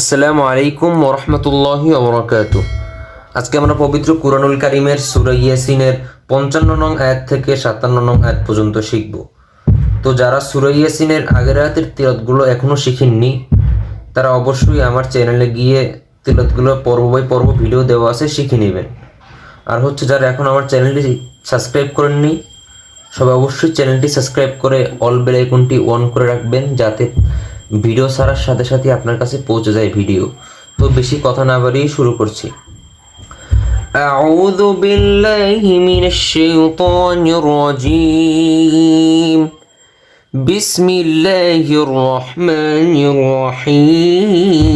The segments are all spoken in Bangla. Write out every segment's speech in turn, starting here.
আসসালামু আলাইকুম ওরহমতুল্লাহি ওবরাকাতু আজকে আমরা পবিত্র কুরআনুল কারিমের সূরা ইয়াসিনের পঞ্চান্ন নং আয়াত থেকে সাতান্ন নং আয়াত পর্যন্ত শিখব। তো যারা সূরা ইয়াসিনের আগের আয়াতের তিরতগুলো এখনও শিখেননি, তারা অবশ্যই আমার চ্যানেলে গিয়ে তিরতগুলো পর্ব বাই পর্ব ভিডিও দেওয়া আছে, শিখে নেবেন। আর হচ্ছে যারা এখন আমার চ্যানেলটি সাবস্ক্রাইব করেননি, সবাই অবশ্যই চ্যানেলটি সাবস্ক্রাইব করে অল বেল আইকনটি অন করে রাখবেন, যাতে ভিডিও ছাড়ার সাথে সাথে আপনার কাছে পৌঁছে যায় ভিডিও তো বেশি কথা না বাড়িয়ে শুরু করছি أعوذ بالله من الشيطان الرجيم بسم الله الرحمن الرحيم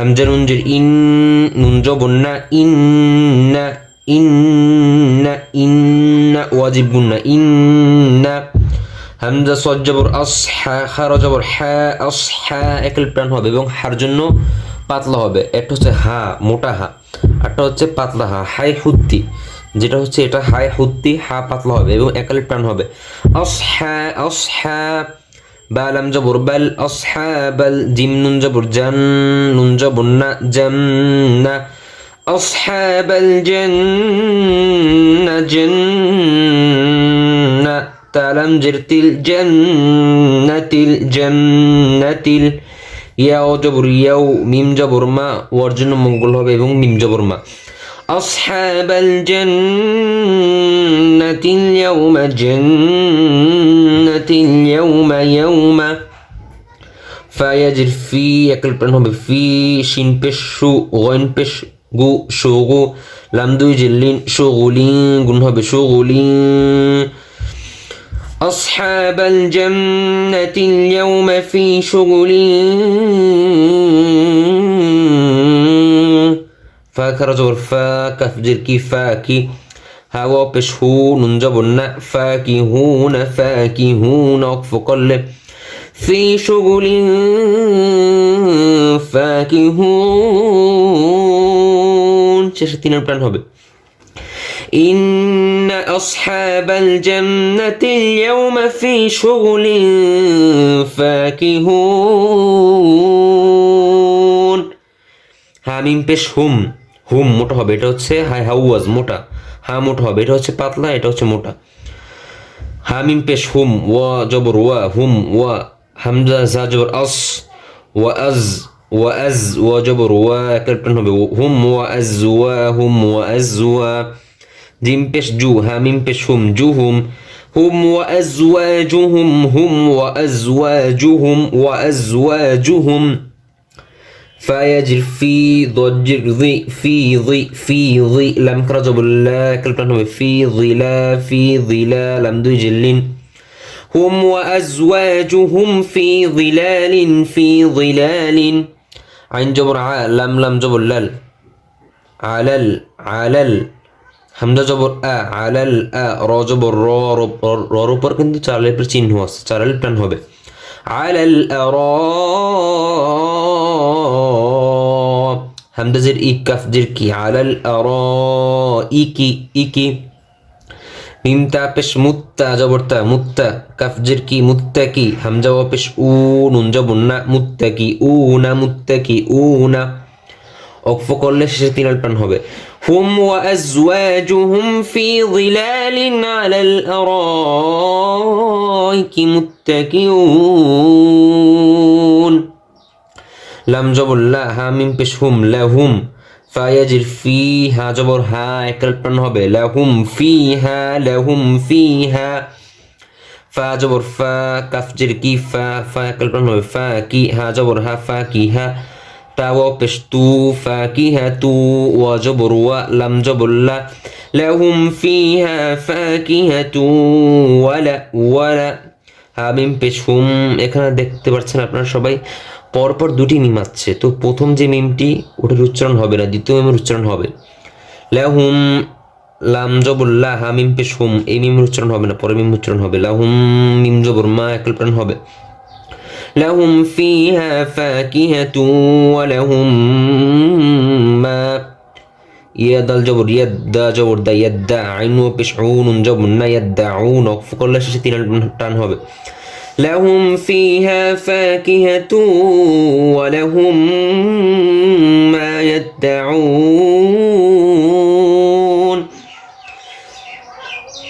همزة ننجر إن ننجبنا إن إن إن واجب قلنا إن হামজা সদ জবর আস হা খার জবর হ্যা আস হ্যা একল প্রাণ হবে এবং হার জন্য পাতলা হবে একটা হচ্ছে হা মোটা হা একটা হচ্ছে পাতলা হা হাই হুত্তি যেটা হচ্ছে এটা হাই হুত্তি হা পাতলা হবে এবং একাল প্রাণ হবে আস হ্যা আস হ্যা বালাম জবর বাল আস হ্যা বাল জিম নুন জবর জান নুন জবর না জাম না أصحاب الجنة جنة তালাম জেরতিল জান্নাতিল জান্নাতিল ইয়াও জবর ইয়াও মিম জবর মা ওর জন্য মঙ্গল হবে এবং মিম জবর মা أصحاب الجنة اليوم جنة اليوم يوم فيجر في يكل প্রাণ হবে في শিন পেশ সু গইন পেশ গু সুগু লাম দুই জিল্লিন সুগুলিন গুণ হবে সুগুলিন أصحاب الجنة اليوم في شغل فاكر زور فا كفجر كي فاكي هوا بشهو ننجبنا فاكهون فاكهون وقف قلب في شغل فاكهون শেষে তিনের প্রাণ হবে إن أصحاب الجنة اليوم في شغل فاكهون হামিম পেশ হুম হুম মোটা হবে এটা হচ্ছে হাই হাউয়াজ মোটা হা মোটা হবে এটা হচ্ছে পাতলা এটা হচ্ছে মোটা হামিম পেশ হুম ওয়া জবর ওয়া হুম ওয়া হামজা জা জবর আস ওয়া আজ ওয়া আজ ওয়া জবর ওয়া একের প্রাণ হবে হুম ওয়া আজ ওয়া হুম ওয়া আজ ওয়া جيم بيش جوها ميم بيش هم جوهم. هم وأزواجهم هم وأزواجهم وأزواجهم. فيجر في ضجر ضي في ضي في ضي لم كرجب الله كلبنا في ظلا في ظلا لم دجلين هم وأزواجهم في ظلال في ظلال عن جبر لم لم جبر لل. علل علل. হামজা জবর আ, আলাল, আ, র জবর, র রর উপর কিন্তু চালের উপর চিহ্ন আছে চালের প্রাণ হবে। আলাল র হামদাজের ই কাফজের কি? আলাল র, ই, কি ই, কি? মিম তা পেশ মুত্তা জবর তা মুত্তা কাফজের কি? মুত্তা কি? হামজা ও পেশ উ, নুন জবর না মুত্তা কি? উ, না মুত্তা কি? উ, না। অক্ফ করলে শেষে তিন আল হবে। হুম ওয়া আজওয়াজুহুম ফি যিলালিন আলাল আরাইকি মুত্তাকিউন লাম জবর লা হা মিম পেশ হুম লাহুম ফায়াজির ফি হা জবর হা এক আল টান হবে। লাহুম ফি হা লাহুম ফি হা ফা জবর ফা, কাফজির কি ফা ফা এক আল হবে। ফা কি হা, জবর হা, ফা কি হা تاو بشتو فاكهة وجبر ولم جبر لا لهم فيها فاكهة ولا ولا হামিম পেশ হুম এখানে দেখতে পাচ্ছেন আপনারা সবাই পরপর দুটি মিম আসছে তো প্রথম যে মিমটি ওটার উচ্চারণ হবে না দ্বিতীয় মিমের উচ্চারণ হবে লাহুম লাম জবুল্লাহ হামিম পেশ হুম এই মিমের উচ্চারণ হবে না পরে মিম উচ্চারণ হবে লাহুম মিম জবর মা একল প্রাণ হবে لهم فيها فاكهة ولهم ما يد الجبر يد جبر دا يدعن وبشعون جبن يدعون وقف كل شيء تان হবে لهم فيها فاكهة ولهم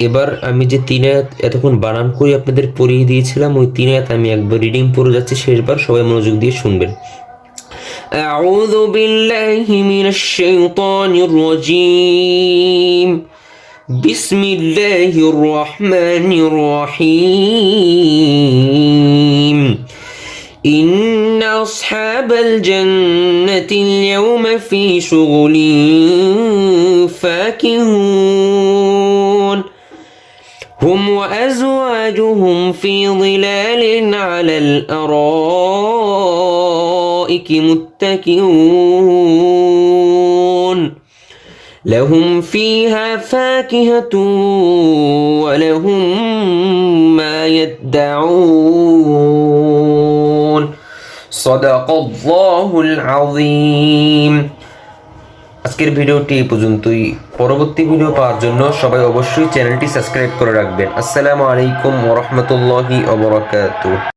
এবার আমি যে তিন আয়াত এতক্ষণ বানান করে আপনাদের পড়িয়ে দিয়েছিলাম ওই তিন আয়াত আমি একবার রিডিং পড়ে যাচ্ছি শেষবার সবাই মনোযোগ দিয়ে শুনবেন أعوذ بالله من الشيطان الرجيم بسم الله الرحمن الرحيم إن أصحاب الجنة اليوم في شغل فاكهون هم وأزواجهم في ظلال على الأرائك متكئون. لهم فيها فاكهة ولهم ما يدعون. صدق الله العظيم. আজকের ভিডিওটি এই পর্যন্তই। পরবর্তী ভিডিও পাওয়ার জন্য সবাই অবশ্যই চ্যানেলটি সাবস্ক্রাইব করে রাখবেন। আসসালামু আলাইকুম ওরহমতুল্লাহি ওবরাকাতুহ